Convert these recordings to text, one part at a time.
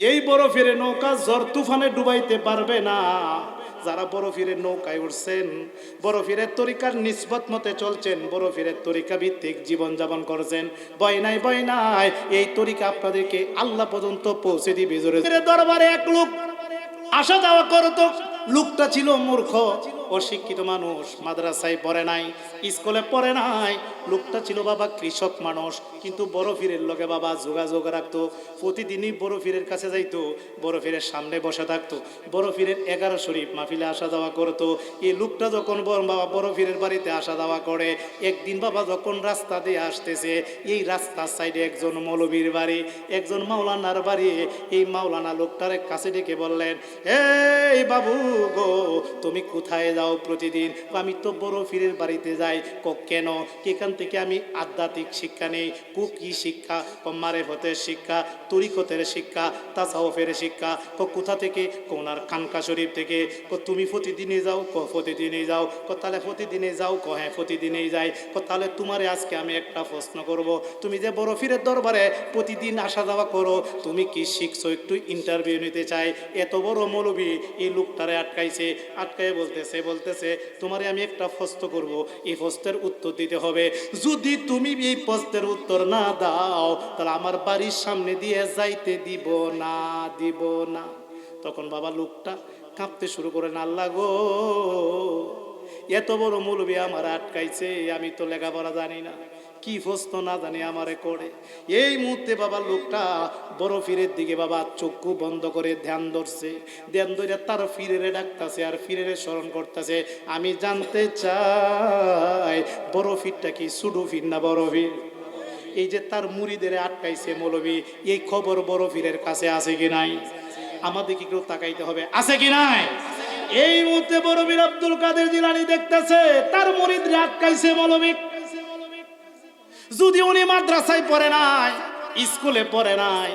এই বরফের নৌকা ঝড় তুফানে ডুবাইতে পারবে না। যারা বরফিরের নৌকায় উঠছেন বরফিরের তরিকার নিসবত মতে চলছেন বরফিরের তরিকা ভিত্তিক জীবন যাপন করছেন। ভয় নাই ভয় নাই, এই তরিকা আপনাদেরকে আল্লাহ পর্যন্ত পৌঁছে দিবে। দরবারে এক লোক আসা যাওয়া করতো। লোকটা ছিল মূর্খ। অশিক্ষিত মানুষ, মাদ্রাসায় পড়ে নাই, স্কুলে পড়ে নাই। লোকটা ছিল বাবা কৃষক মানুষ, কিন্তু বড় ফিরের লগে বাবা যোগাযোগ রাখতো, প্রতিদিনই বড় ফিরের কাছে যাইতো বড় ফিরের সামনে বসে থাকতো বড় ফিরের এগারো শরীফ মাহফিলে আসা যাওয়া করতো। এই লোকটা যখন বাবা বড় ফিরের বাড়িতে আসা যাওয়া করে, একদিন বাবা যখন রাস্তা দিয়ে আসতেছে, এই রাস্তার সাইডে একজন মৌলবীর বাড়ি, একজন মাওলানার বাড়ি, এই মাওলানা লোকটার কাছে ডেকে বললেন, এই বাবু গো, তুমি কোথায় যাও প্রতিদিন আমি তো বড় ফিরের বাড়িতে যাই। ক কেন? এখান থেকে আমি আধ্যাত্মিক শিক্ষা নেই। কু কি শিক্ষা? ক মারেফতের শিক্ষা? তরিকতের শিক্ষা? তাসাউফের শিক্ষা? ক কোথা থেকে? কোনার খানকা শরীফ থেকে। ক তুমি প্রতিদিনে যাও? ক প্রতিদিনে যাও? ক তাহলে প্রতিদিনে যাও? ক হ্যাঁ প্রতিদিনেই যাই। ক তাহলে তোমারে আজকে আমি একটা প্রশ্ন করব। তুমি যে বড় ফিরের দরবারে প্রতিদিন আসা যাওয়া করো, তুমি কি শিখছো একটু ইন্টারভিউ নিতে চাই? এত বড় মৌলবী এই লোকটারে আটকাইছে। আটকাই বলতেছে বলতেছে, তোমারে আমি একটা ফস্ত করব, এই ফস্তের উত্তর দিতে হবে। যদি তুমি এই ফস্তের উত্তর না দাও, তাহলে আমার বাড়ির সামনে দিয়ে যাইতে দিব না দিব না। তখন বাবা লোকটা কাঁপতে শুরু করে, আল্লাহ গো, এত বড় মৌলবী আমার আটকাইছে, আমি তো লেখাপড়া জানি না। কি প্রশ্ন না জানি আমারে করে। এই মুহূর্তে বাবা লোকটা বড় ফিরের দিকে বাবা চক্ষু বন্ধ করে ধ্যান ধরছে। ধ্যান ধরে তার ফিরেরে ডাকতেছে আর ফিরেরে স্মরণ করতেছে, আমি জানতে চাই বড় ফিরটা কি সুডু ফির না বড় ফির এই যে তার মুড়িদের আটকাইছে মৌলবী এই খবর বড় ফিরের কাছে আছে কি নাই? আমাদের কি কেউ তাকাইতে হবে? আছে কি নাই? এই মুহূর্তে বড় বীর আব্দুল কাদের জিলানি দেখতেছে, তার মুরিদ আটকাইছে মৌলবী যদি উনি মাদ্রাসায় পড়ে নাই, স্কুলে পড়ে নাই,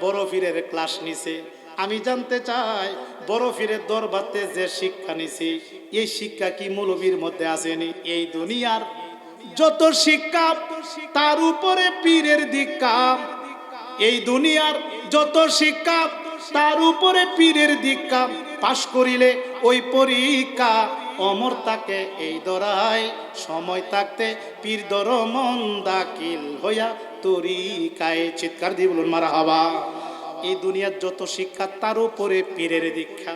বড় ক্লাস নিছে। আমি জানতে চাই, বড় দরবারতে যে শিক্ষা নিছি, এই শিক্ষা কি মৌলবীর মধ্যে আসেনি? এই দুনিয়ার যত শিক্ষা, তার উপরে পীরের দীক্ষা। এই দুনিয়ার যত শিক্ষা, তার উপরে পীরের দীক্ষা। পাশ করিলে ওই পরীক্ষা অমর তাকে এই দরায়। সময় থাকতে পীর দর মন দাকিল হইয়া তরিকায় চিৎকার দিয়ে বলুন মারা হবা এই দুনিয়ার যত শিক্ষা, তার উপরে পীরের দীক্ষা।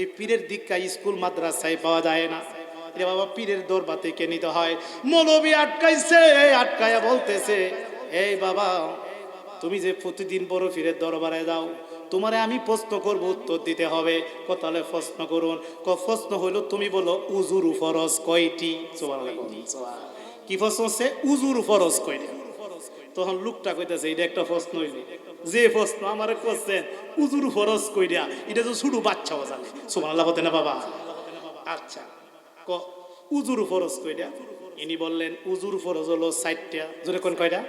এই পীরের দীক্ষা স্কুল, মাদ্রাসায় পাওয়া যায় না। রে বাবা, পীরের দরবার থেকে নিতে হয়। মৌলবি আটকাইছে আটকায়া বলতেছে, এই বাবা, তুমি যে প্রতিদিন বড় পীরের দরবারে যাও তোমারে আমি প্রশ্ন করব উত্তর দিতে হবে। কতালে প্রশ্ন করুন। ক প্রশ্ন হইল তুমি বলো উজুর ফরজ কয়টি? কি প্রশ্ন হচ্ছে? উজুর ফরজ কয়টি? তখন লোকটা কইতেছে এটা একটা প্রশ্ন হইলে। যে প্রশ্ন আমার করছেন উজুর ফরজ কইরা এটা তো শুধু বাচ্চাও জানে সুবহানাল্লাহ বলতে না বাবা? আচ্ছা ক উজুর ফরজ কয়টা? ইনি বললেন উজুর ফরজ হলো ষাটটা। জোরে কোন কয়টা?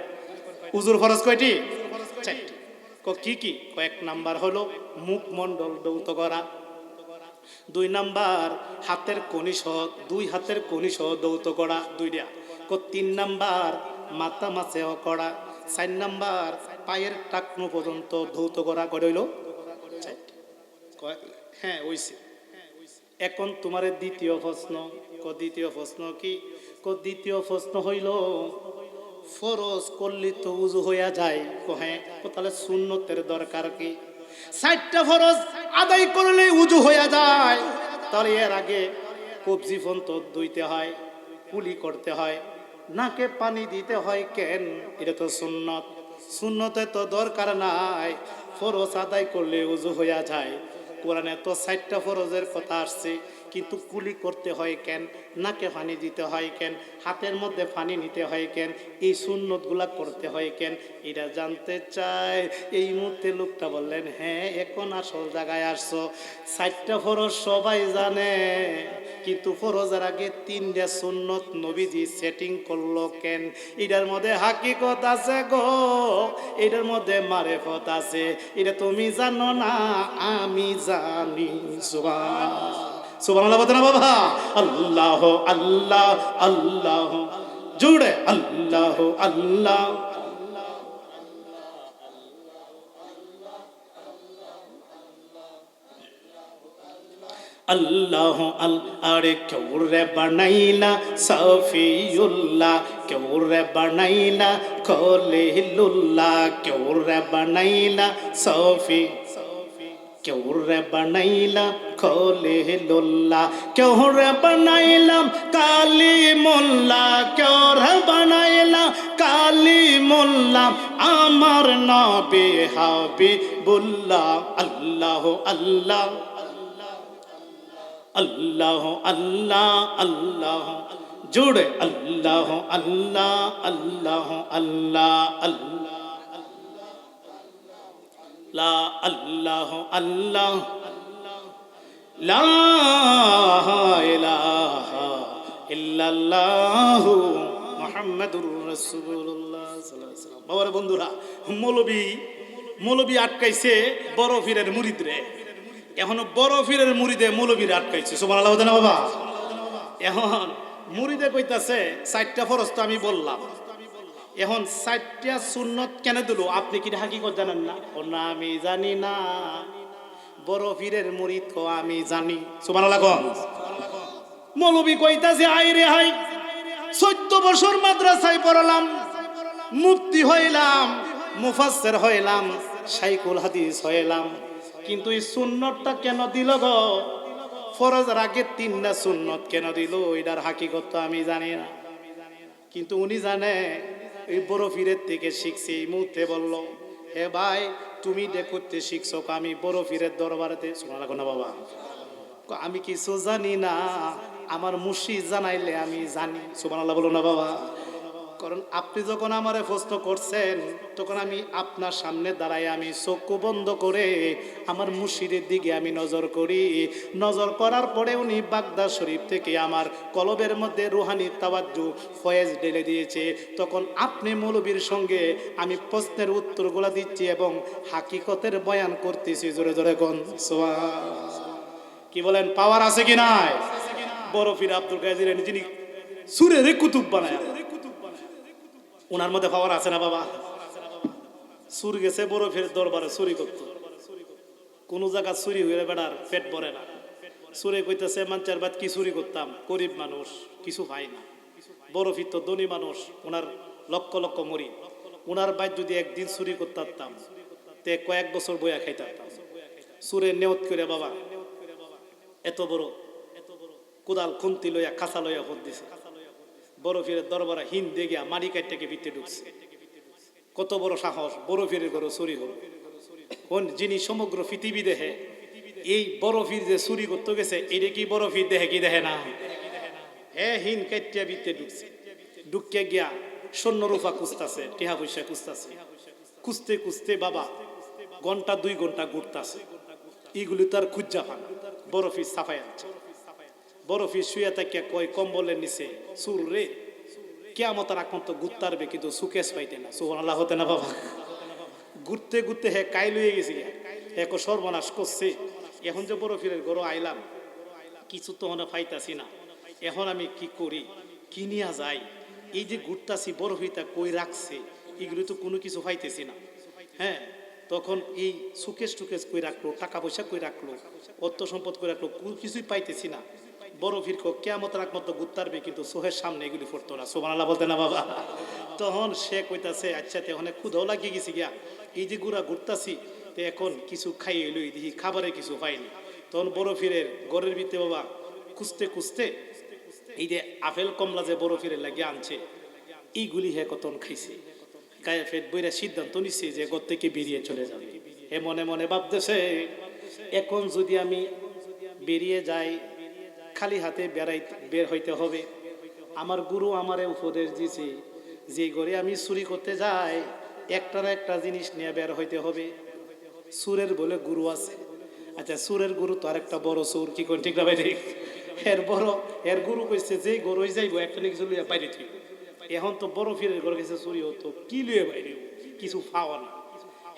উজুর ফরজ কয়টি? চারটি। ক কি কি? কয়েক নাম্বার হলো মুখ মুখমণ্ডল দৌত করা। দুই নাম্বার হাতের কনিষ দুই হাতের কনিষ দৌত করা দুইটা। ক তিন নাম্বার মাথা মাছেও করা। চার নাম্বার পায়ের টাকনো পর্যন্ত ধৌত করা। করে হইল? হ্যাঁ ওইছে এখন তোমার দ্বিতীয় প্রশ্ন। ক দ্বিতীয় প্রশ্ন কি? ক দ্বিতীয় প্রশ্ন হইল ফরজ করলে তো উজু হইয়া যায়। হ্যাঁ তাহলে সুন্নতের দরকার কি? ষাটটা ফরজ আদায় করলে উজু হইয়া যায়। তাহলে এর আগে কবজি ফোন তো ধুইতে হয় কুলি করতে হয়, নাকে পানি দিতে হয় কেন? এটা তো সুন্নত। সুন্নতে তো দরকার নাই। ফরজ আদায় করলে উজু হইয়া যায়। কোরআনে তো ষাটটা ফরজের কথা আসছে, কিন্তু কুলি করতে হয় কেন? নাকে পানি দিতে হয় কেন? হাতের মধ্যে পানি নিতে হয় কেন? এই সুন্নতগুলা করতে হয় কেন? এটা জানতে চায়। এই মুহূর্তে লোকটা বললেন হ্যাঁ এখন আসল জায়গায় আসছো। ষাটটা ফরজ সবাই জানে, কিন্তু ফরজের আগে তিনটা সুন্নত নবীজি সেটিং করল কেন? এটার মধ্যে হাকিকত আছে গো, এটার মধ্যে মারেফত আছে। এটা তুমি জানো না, আমি জানি জানি সুবহান সুবহানাল্লাহ বলতে না বাবা? আল্লাহ আল্লাহ আল্লাহ জুড়ে আল্লাহ আল আরে কেউ রে বানাইলা, সফিউল্লাহ। কেউ রে বানাইলা, খলিলুল্লাহ। কেউ রে বানাইলা, সফি কেউ রে বানাইলা খলিলুল্লাহ কেউ বানাইলাম কালি মোল্লা, কেউ রে বানাইলা কালি মোল্লা, আমার নবী হাবিবুল্লাহ আল্লাহ আল্লাহ আল্লাহ আল্লাহ আল্লাহ, জোড়ে আল্লাহ আল্লাহ আল্লাহ আল্লাহ আল্লাহ লা আল্লাহ আল্লাহ। বন্ধুরা, মৌলবী মৌলবী আটকাইছে এখনও বড় মুরিদে মৌলবীর আটকাইছে। সুবহানাল্লাহ বাবা? এখন মুরিদে কইতাছে, চারটা তো আমি বললাম। এখন চারটা সুন্নত কেন দিল? আপনি কি হাকিকত জানেন না? ও না আমি জানি না। বড় পীরের মুরিদ কো আমি জানি। কোন। মৌলবী কইতাছে আই রে হাই চোদ্দ বছর মাদ্রাসায় পড়ালাম মুক্তি হইলাম, মুফাসসির হইলাম শাইকুল হাদিস হইলাম। কিন্তু এই সুন্নতটা কেন দিল গো? ফরজের আগে তিনটা সুন্নত কেন দিল? এটার হাকিকত আমি জানি না। কিন্তু উনি জানে এই বড় ফিরের থেকে শিখছি। এই মুহূর্তে বলল হে ভাই, তুমি দেখতে শিখছো আমি বড় ফিরের দরবারেতে শোনা লাগো না বাবা। আমি কিছু জানি না, আমার মুর্শিদ জানাইলে আমি জানি। সুবান আল্লাহ বলো না বাবা। কারণ আপনি যখন আমারে প্রশ্ন করছেন, তখন আমি আপনার সামনে দাঁড়াই আমি চক্ষু বন্ধ করে আমার মুর্শিদের দিকে আমি নজর করি। নজর করার পরে উনি বাগদা শরীফ থেকে আমার কলবের মধ্যে রুহানি তাওয়াজ্জু ফয়েজ ঢেলে দিয়েছে। তখন আপনি মৌলবীর সঙ্গে আমি প্রশ্নের উত্তরগুলো দিচ্ছি এবং হাকিকতের বয়ান করতেছি, জোরে জোরে গন কি বলেন, পাওয়ার আছে কি নাই? বড় ফির আব্দুল কাদের যিনি সুরে রে কুতুব বানায়। ওনার মধ্যে পাওয়ার আছে না বাবা? সুর গেছে বড় ফির দরবারে চুরি করতো। কোন জায়গা চুরি হয়ে বেড়ার পেট ভরে না। সুরে কইতেছে, মাঞ্চার বাদ কি চুরি করতাম? গরিব মানুষ, কিছু পাই না। বড় ফির তো ধনী মানুষ ওনার লক্ষ লক্ষ মরি। ওনার বাইর যদি একদিন চুরি করতাম, তে কয়েক বছর বইয়া খাইতাম। সুরে নেওত করে, বাবা, এত বড় কোদাল খুন্তি লইয়া কাঁচা লইয়া ভোট দিছে। বড় ফিরের দরবারা হিন দেগিয়া মারি কাটটাকে ভিতরে ঢুকছে। কত বড় সাহস বড় ফিরের ঘরে চুরি হল। কোন যিনি সমগ্র পৃথিবী দেহে এই বড় ফির যে চুরি করতে গেছে, এটা কি বড় ফির দেহে, কি দেখে না? হে হিন কাটিয়া ভিতরে ঢুকছে। ঢুকিয়া গিয়া স্বর্ণ রূপা কুস্তাছে টিহা পয়সা কুস্তাছে কুস্তে কুস্তে বাবা ঘণ্টা দুই ঘণ্টা ঘুরতাছে। এইগুলি তার খুঁজা পান বরফি সাফাই আনছে। বরফি শুয়ে থাকিয়া কয় কম্বলের নিচে সুর রে। কেয়ামতার আকন্ত গুত্তারবে কিন্তু সুকেশ পাইতে না। সুহন আল্লাহ হতে না বাবা? ঘুরতে ঘুরতে হে কাই লইয়ে গেছি হে কো সর্বনাশ করছে। এখন যে বরফিরের গরো আইলাম, কিছু তো হনে পাইতাছি না। এখন আমি কি করি? কিনিয়া যাই? এই যে ঘুরতাছি বরফিতা কই রাখছে? এগুলো তো কোনো কিছু পাইতেছি না। হ্যাঁ তখন এই সুকেশ টুকেশ কই রাখল, টাকা পয়সা কই রাখল, অর্থ সম্পদ কই রাখল, কোনো কিছুই পাইতেছি না। বড় ফির কেমত রাখমতো গুত্তারবে কিন্তু সোহের সামনে এগুলি পড়তো না। সোমান আল্লাহ বলতে না বাবা। তখন সে কইতাছে আচ্ছা তে ওখানে ক্ষুদাও লাগিয়ে গেছি গিয়া। এই যে গুড়া ঘুরতাছি, তো এখন কিছু খাই লই দেখি খাবারে কিছু পাইনি। তখন বড় ফিরের গড়ের ভিতরে বাবা, খুঁজতে খুঁজতে এই যে আপেল কমলা যে বড় ফিরে লাগিয়ে আনছে, এইগুলি হে কতন খাইছে। গায়ে ফেট বইরা সিদ্ধান্ত নিচ্ছে যে ঘর থেকে বেরিয়ে চলে যাবে। এ মনে মনে ভাবতেছে, এখন যদি আমি বেরিয়ে যাই খালি হাতে বেড়াই বের হইতে হবে। আমার গুরু আমারে উপদেশ দিছে যে, ঘরে আমি চুরি করতে যাই, একটা না একটা জিনিস নিয়ে বের হইতে হবে। সুরের বলে গুরু আছে। আচ্ছা সুরের গুরু তো আরেকটা বড় সুর, কি কোন ঠিক না ভাই? এর বড় এর গুরু কইছে যে গরুই যাইবো, একটা না কিছু লইয়া বাইরে ঠিক এখন তো বড় ফিরের ঘরে গেছে চুরি হতো কি লইয়া বাইরে কিছু পাওয়া না।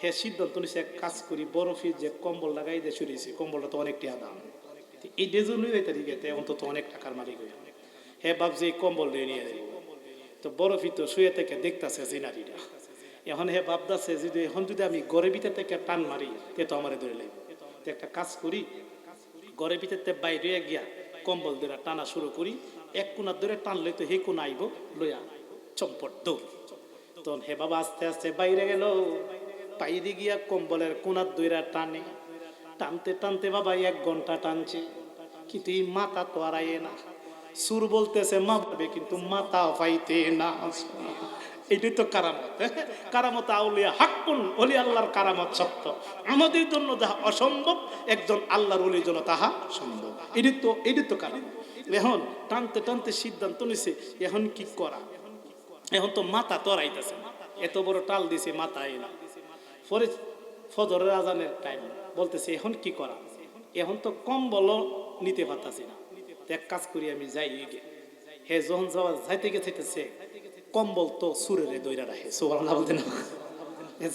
হ্যাঁ সিদ্ধান্ত নিছে, এক কাজ করি, বড় ফির যে কম্বল লাগাই দিয়ে চুরিয়েছে কম্বলটা তো অনেকটি দাম এই লইয়া তারি গেতে অন্তত অনেক টাকার মালিক হইয়া। হে ভাবছে কম্বল নিয়ে নিয়ে যাইব। তো বড় ফির তো শুয়ে থেকে দেখতাছে সিনারিটা এখন হে ভাবতাছে যদি এখন যদি আমি গড়ে ভিতর থেকে টান মারি, তে তো আমারে ধরে লাগবে তো একটা কাজ করি, ঘরের ভিতরতে বাইরে গিয়া কম্বল ধরে টানা শুরু করি, এক কোনার ধরে টানলে তো হে কোন আইব, লইয়া চম্পট দৌড়। তখন হে বাবা আস্তে আস্তে বাইরে গেল। বাইরে গিয়া কম্বলের কোনার দইরা টানে। টানতে টানতে বাবা এক ঘণ্টা টানছে। কিন্তু এই মাথা তো আর না। সুর বলতেছে, মা পাবে কিন্তু মাথা পাইতে না। এটাই তো কারামত হ্যাঁ? কারামত আউলিয়া হাক্কুন অলি আল্লাহর কারামত সত্য। আমাদের জন্য যাহা অসম্ভব, একজন আল্লাহর অলির জন্য তাহা সম্ভব। এটি তো এটি তো কারামত এখন টানতে টানতে সিদ্ধান্ত নিছে, এখন কি করা? এখন তো মাথা তরাইতেছে এত বড় টাল দিছে মাথা এলা পরে ফজরের আজানের টাইম বলতেছে, এখন কি করা? এখন তো কম বল নিতে পারতাছি না। এক কাজ করি, আমি যাই গে হে, যখন যাওয়া যাইতে গেছে কম্বল তো সুরের দইরা রাখে সোহান বলতে না?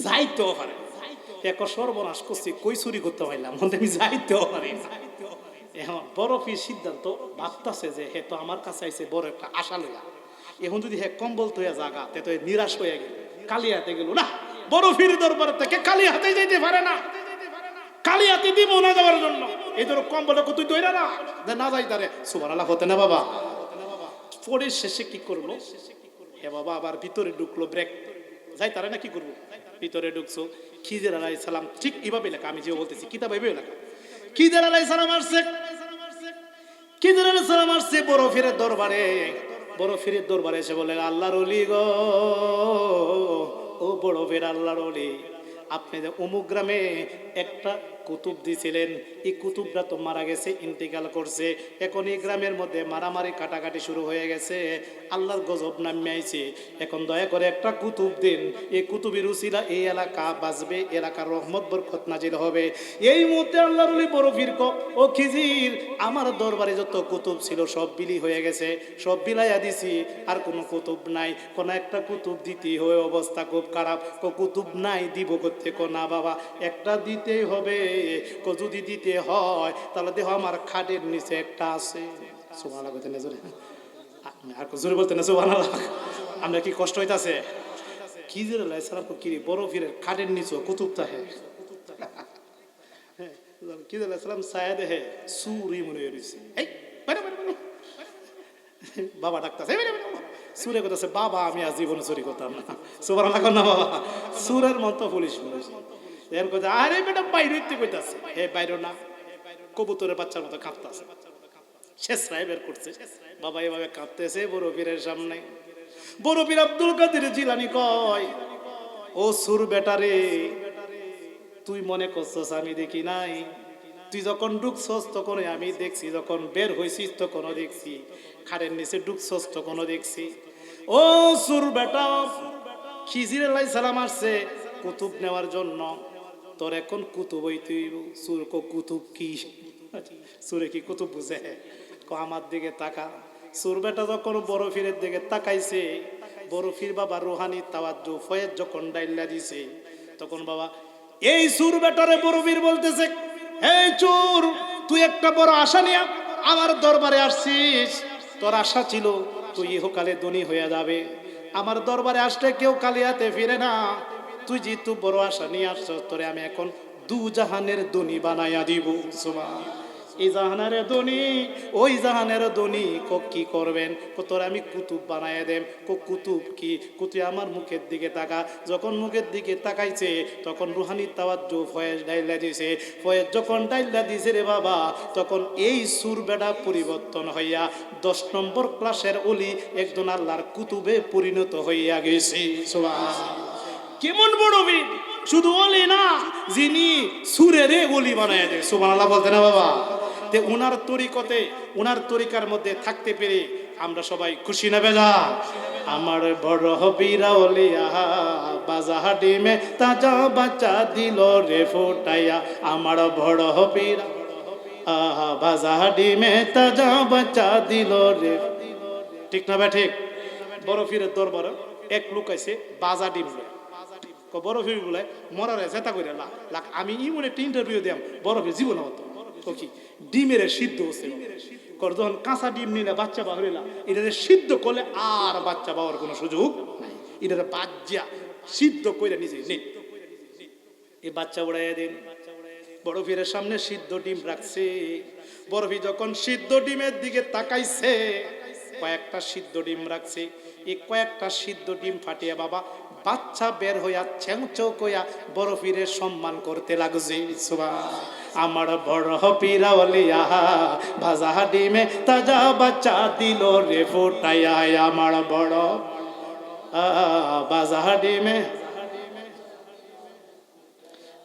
যাইতেও পারে। এক সর্বনাশ করছি, কই চুরি করতে পারলাম? আমি যাইতেও পারি। এখন বরফির সিদ্ধান্ত ভাবতাছে যে, হে, তো আমার কাছে আইছে বড় একটা আশা লইয়া। এখন যদি হে কম্বল তৈয়া জাগা, তে তো নিরাশ হয়ে গেল। কালি হাতে গেল, না বরফির দরবার থেকে কালি হাতে যাইতে পারে না। কালি হাতে দিব না যাওয়ার জন্য। এই ধরো কম্বল তুই তৈরা না? না যাই তারে। সুবার আল্লাহ হতে না বাবা। পরে শেষে কি করল? হে বাবা, আবার ভিতরে ঢুকলো ব্রেক যাই তারা না কি করব? ভিতরে ঢুকছো। খিজের আলাই সালাম, ঠিক এভাবে লেখা। আমি যে বলতেছি, কিতাব এভাবে লেখা। খিজের আলাই সালাম আসছে। খিজের আলাই সালাম আসছে বড় ফিরের দরবারে। বড় ফিরের দরবারে এসে বলে, আল্লাহর অলি গো। ও বড় ফের আল্লাহর অলি আপনি যে অমুক গ্রামে একটা কুতুব দিছিলেন। এই কুতুবটা তো মারা গেছে, ইন্তেকাল করছে। এখন এই গ্রামের মধ্যে মারামারি কাটাকাটি শুরু হয়ে গেছে। আল্লাহর গজব নামে আইছে। এখন দয়া করে একটা কুতুব দিন। এই কুতুবের উসিলা এই এলাকা বাঁচবে, এলাকার রহমত, বরকত নাজিল হবে। এই মুহূর্তে আল্লাহর বড় ফিরক। ও খিজির, আমার দরবারে যত কুতুব ছিল সব বিলি হয়ে গেছে। সব বিলাইয়া দিছি, আর কোনো কুতুব নাই। কোন একটা কুতুব দিতে হয়ে অবস্থা খুব খারাপ। কুতুব নাই, দিব করতে কো না বাবা। একটা দিতেই হবে। যদি দিতে হয় তাহলে দেহ আমার খাটের নিচে একটা আছে। জোরে। আর জোরে বলতে না কি কষ্ট হইতাছে? কি যে আলাইহিস সালাম কি রে, বড় ফিরে খাটের নিচে কুতুব হ্যাঁ, কি আলাইহিস সালাম ছায়া দেহে সুরি মনে বাইরে বাবা সুরে বাবা আমি আজ জীবনে চুরি করতাম না। সুবার না বাবা। সুরের মতো পুলিশ পুলিশ এর কথা, আরে বেটা, বাইরে হইতে কইতাছে, হে বাইরে না, কবুতরের বাচ্চার মতো কাঁপতাছে। শেষ রায় বের করছে। বাবা এভাবে কাঁপতেছে, বড় পীরের সামনে। বড় পীর আব্দুল কাদের জিলানি কয়, ও সুর বেটারে তুই মনে করছস আমি দেখি নাই? তুই যখন ঢুকছস তখন আমি দেখছি, যখন বের হয়েছিস তখনও দেখছি খাড়ের নিচে ঢুকছস তখনও দেখছি। ও সুর বেটা খিজির আলাই সালাম আসছে, কুতুব নেওয়ার জন্য। তোর এখন কুতুব হইতে সুর কো কুতুব কি? সুরে কি কুতুব বুঝে? ক, আমার দিকে তাকা। সুর বেটা যখন বড় ফিরের দিকে তাকাইছে, বড় ফির বাবা রোহানি তাওয়াজ্জু ফয়েজ যখন ডাইল্লা দিছে, তখন বাবা, এই সুর বেটারে বড় বীর বলতেছে, এই চোর, তুই একটা বড় আশা নিয়ে আমার দরবারে আসছিস। তোর আশা ছিল, তুই ইহকালে ধনী হয়ে যাবে। আমার দরবারে আসলে কেউ কালিয়াতে ফিরে না। তুই যেহেতু বড় আশা নিয়ে আসছ, তোরে আমি এখন দু জাহানের ধনী বানাইয়া দিব। সুমা এই জাহানের ধনী, ওই জাহানের ধনী কো কি করবেন? তোর আমি কুতুব বানায় দেম। কো কুতুব কি? কুতুব আমার মুখের দিকে তাকা। যখন মুখের দিকে তাকাইছে, তখন রুহানি তাওয়াজ্জু ফয়েজ ডাইলা দিছে। ফয়েজ যখন ডাইলা দিছে রে বাবা, তখন এই সুর বেড়া পরিবর্তন হইয়া দশ নম্বর ক্লাসের অলি একজন আল্লাহর কুতুবে পরিণত হইয়া গেছে। সুবহানাল্লাহ কেমন বড় বীর শুধু ওলি না, যিনি সুরে রে ওলি বানায় দেয়। সুবহানাল্লাহ বলতে না বাবা? তে উনার তরিকতে ওনার তরিকার মধ্যে থাকতে পেরে আমরা সবাই খুশি না বেজা? আমার বড় হবিরা ওলিয়া বাজা ডিমে তাজা বাচ্চা দিল রে ফোটাইয়া। আমার বড় হবিরা আহা বাজা ডিমে তাজা বাচ্চা দিল রে ঠিক না বে ঠিক? বড় ফিরের দরবার এক লোক আছে বাজা ডিম বড় ফির বলে, মরারে জেতা করে লা, লাক আমি ই মনে একটা ইন্টারভিউ দিলাম বড় ফির জীবন হতো কি? ডিমের সিদ্ধ হচ্ছে কর, যখন কাঁচা ডিম নিলে বাচ্চা বাহরিলা এটা সিদ্ধ করলে আর বাচ্চা পাওয়ার কোনো সুযোগ নাই। এটা বাজ্যা সিদ্ধ করে নিজে নে। এই বাচ্চা উড়াইয়া দিন। বড় সামনে সিদ্ধ ডিম রাখছে। বরফি যখন সিদ্ধ ডিমের দিকে তাকাইছে, কয়েকটা সিদ্ধ ডিম রাখছে। এই কয়েকটা সিদ্ধ ডিম ফাটিয়ে বাবা বাচ্চা বের হইয়া ছেং চৌকা বড় পীরের সম্মান করতে লাগছে। আমার বড় পিরাওয়ালিয়া ভাজা ডিমে তাজা বাচ্চা দিল রে ফোটাইয়া আমার বড়। বাজা ডিমে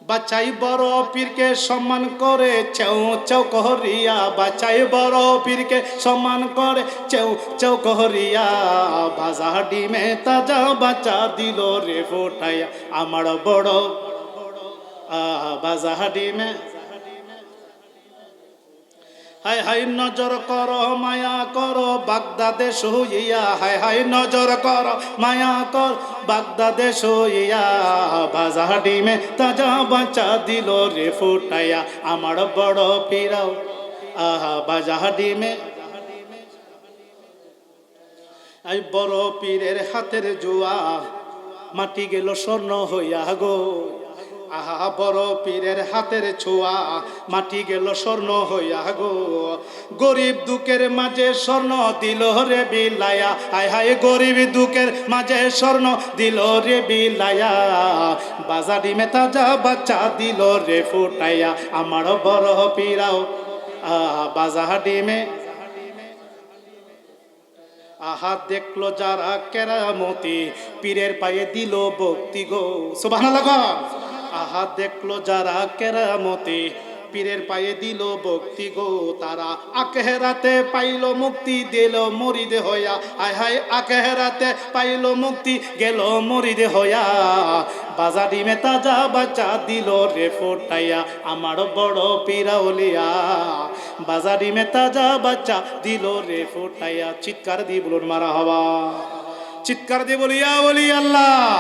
বাচ্চাই বড় পীরকে সম্মান করে, চেউ চেউ কহরিয়া, বাচাই বড় পীরকে সম্মান করে, চেউ চেউ কহরিয়া, ভাজা ডিমে তাজা বাচা দিল রে ফোটাইয়া। আমার বড় বাজা ডিমে হাই হাই নজর কর, মায়া কর বাগদাদেশ হইয়া হাই হাই নজর কর, মায়া কর বাগদাদেশ হইয়া বাজা ডিমে তাজা বাঁচা দিল রে ফুটাইয়া, আমার বড় পিরাও। আহা বাজা ডিমে। আই বড় পীরের হাতের জুয়া, মাটি গেল স্বর্ণ হইয়া গো। আহা, বড় পীরের হাতের ছোঁয়া, মাটি গেল স্বর্ণ হইয়া গো। গরিব দুঃখের মাঝে স্বর্ণ দিল রে বিলায়া। হায় হায়, গরিব দুঃখের মাঝে স্বর্ণ দিল রে বিলায়া। বাজারি মেতা যা বাচ্চা দিল রে ফুটাইয়া। আমার বড় পীরাও আহা বাজা ডিমে আহা, দেখল যারা কেরামতি, পীরের পায়ে দিল ভক্তি গো। সুবহানাল্লাহ আহা দেখল যারা কেরামতি। পীরের পায়ে দিল ভক্তি গো তারা। আকেহেরাতে পাইল মুক্তি, দিল মরিদে হইয়া। আয় হায় আকেহেরাতে পাইল মুক্তি, গেল মরিদে হইয়া। বাজারি মে তাজা বাচ্চা দিল রে ফোটাইয়া। আমার বড় পিরাউলিয়া। বাজারি মে তাজা বাচ্চা দিল রে ফোটাইয়া। চিৎকার দিয়ে বলুন, মারা হওয়া। চিৎকার দিয়ে বলিয়া বলি আল্লাহ!